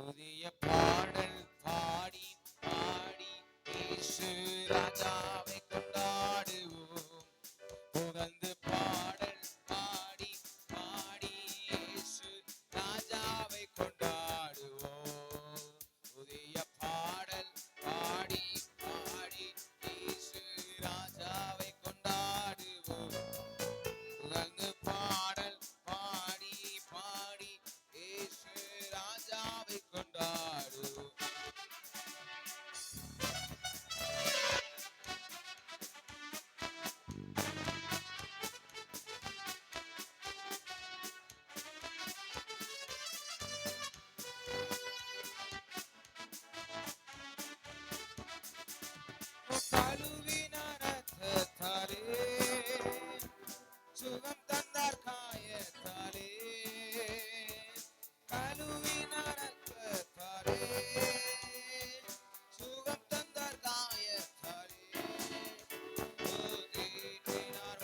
புதிய பாடல்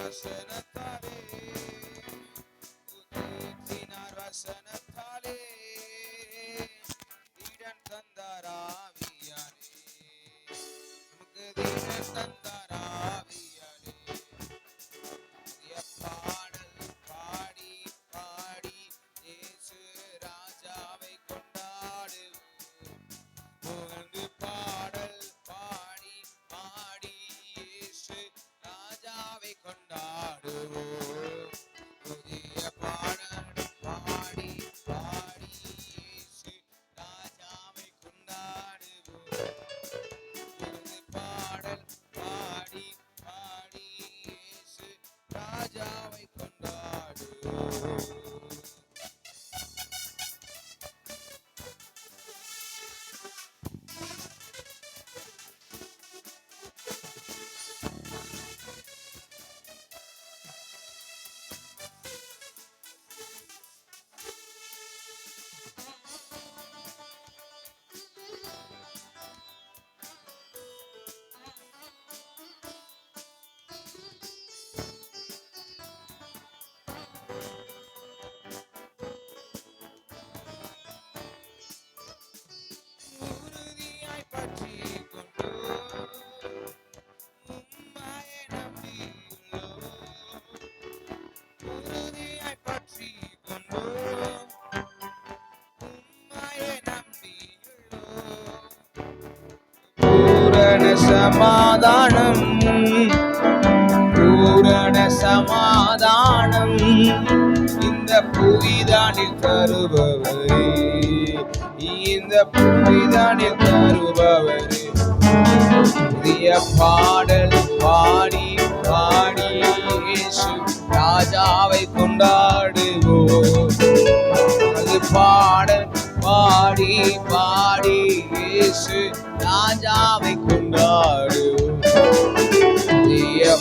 I said. சமாதானம். பூரண சமாதானம். இந்த புவிதானில் தருபவரே இந்த புவிதானில் தருபவரே புதிய பாடல் பாடி பாடி இயேசு ராஜாவை கொண்டாடுவோம். அது பாடல் பாடி பாடி இயேசு ராஜாவை கொண்டாடுவோம்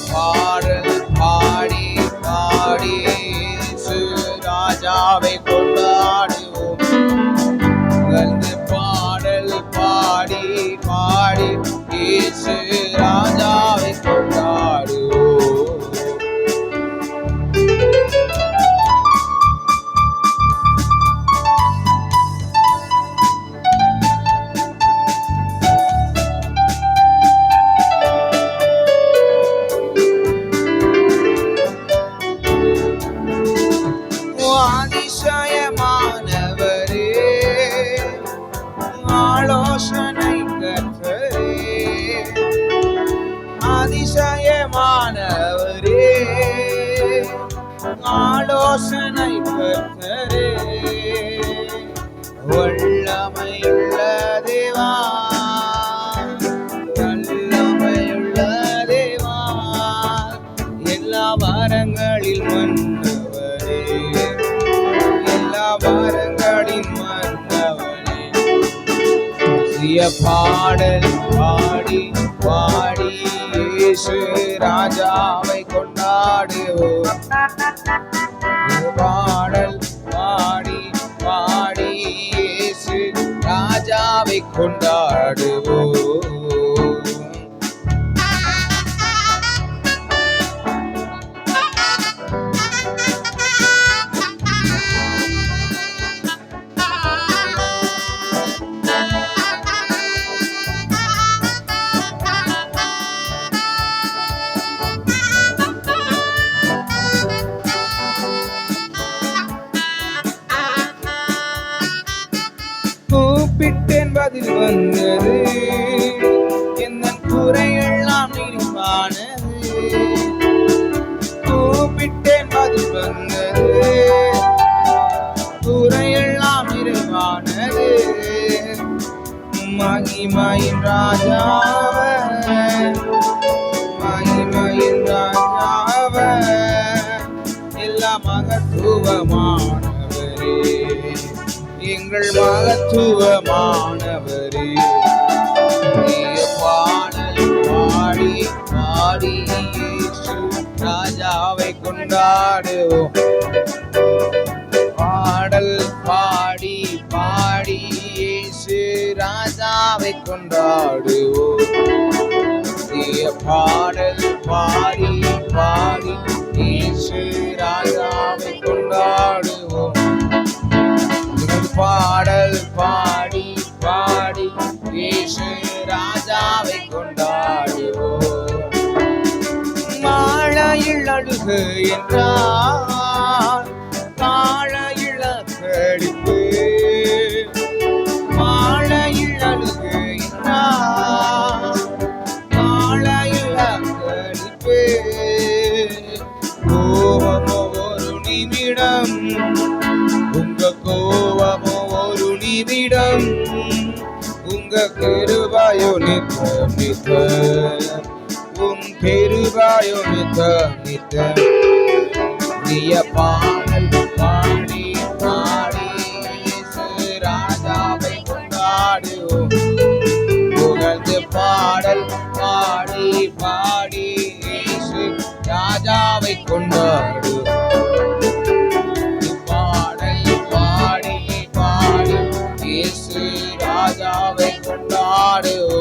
பாடல் பாடி பாடி இயேசு ராஜாவை கொண்டாடு. யோசனை கர்த்தரே வல்லமையுள்ள தேவா வல்லமையுள்ள தேவா எல்லா வரங்களில் மன்னவரே எல்லா வரங்களின் மன்னவரே புதிய பாடல் பாடி பாடி இயேசு ராஜாவை கொண்டாடுவோம். ராஜாவை கூப்பிட்டேன் வந்தது. எந்த குறையெல்லாம் நிறைவானது கூப்பிட்டேன் பதில் வந்தது. குறையெல்லாம் நிறைவானது மகிமையின் ராஜாவ மகிமையின் ராஜாவ எல்லா மகத்துவமானவரே. எங்கள் மகத்துவமான கொண்டாடுவோம். பாடல் பாடி பாடி இயேசு ராஜாவை கொண்டாடுவோம். பாடல் பாடி மாழையில் அழுகு என்றார். மாழையில் இழக்கடிப்பு மாழையில் அழுகு என்றார். மாழையில் இழக்கடிப்பு கோபமோ ஒரு நிமிடம் உங்க கோபமோ ஒரு நிமிடம் உங்க கிருபாயோ நித்தம் நித்தம் உன் பெருகாயோ நித்தம் நித்தம் நீய பாடல் பாடி பாடி ராஜாவை கொண்டாடுவோம். புகழ்ந்து பாடல் பாடி பாடி ராஜாவை கொண்டாடுவோம். பாடல் பாடி பாடி ராஜாவை கொண்டாடுவோம்.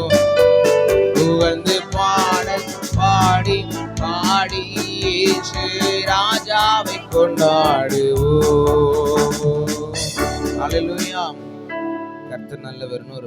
கொண்டாடுவோம். அல்லேலூயா கர்த்தர் நல்லவர்னு ஒரு